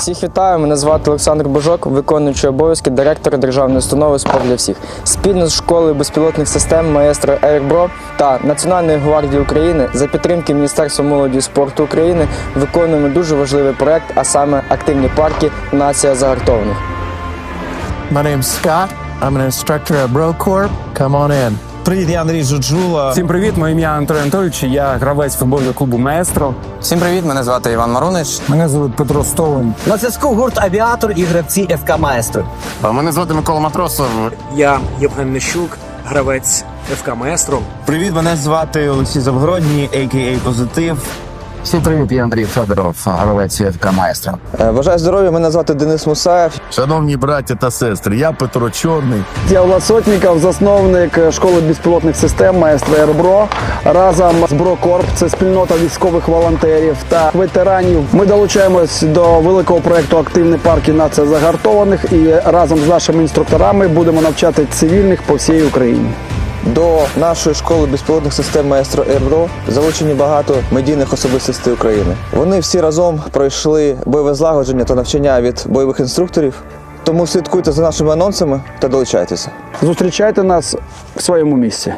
Всіх вітаю, мене звати Олександр Божок, виконуючий обов'язки директора державної установи «Спорт для всіх. Спільно з школою безпілотних систем маестро Airbro та Національної гвардії України за підтримки Міністерства молоді і спорту України виконуємо дуже важливий проект, а саме активні парки Нація загартованих. My name's Scott. I'm an instructor. Come on in. Привіт, я Андрій Жуджула. Всім привіт, моє ім'я Анатолій Анатолійович, я гравець футбольного клубу Маестро. Всім привіт, мене звати Іван Марунич. Мене звуть Петро Столин. На зв'язку гурт Авіатор і гравці ФК Маестро. Мене звати Микола Матросов. Я Євген Нещук, гравець ФК Маестро. Привіт, мене звати Олексій Завгородній, а.к.а. Позитив. Всім привіт, я Андрій Федоров, гравець ФК Маестро. Е, Бажаю здоров'я, мене звати Денис Мусаєв. Шановні браття та сестри, я Петро Чорний. Я Влад Сотніков, засновник школи безпілотних систем маестро Ербро. Разом з Брокорп, це спільнота військових волонтерів та ветеранів. Ми долучаємось до великого проекту Активні парки нація загартованих і разом з нашими інструкторами будемо навчати цивільних по всій Україні. До нашої школи безпілотних систем маестро Ебро залучені багато медійних особистостей України. Вони всі разом пройшли бойове злагодження та навчання від бойових інструкторів. Тому слідкуйте за нашими анонсами та долучайтеся. Зустрічайте нас в своєму місці.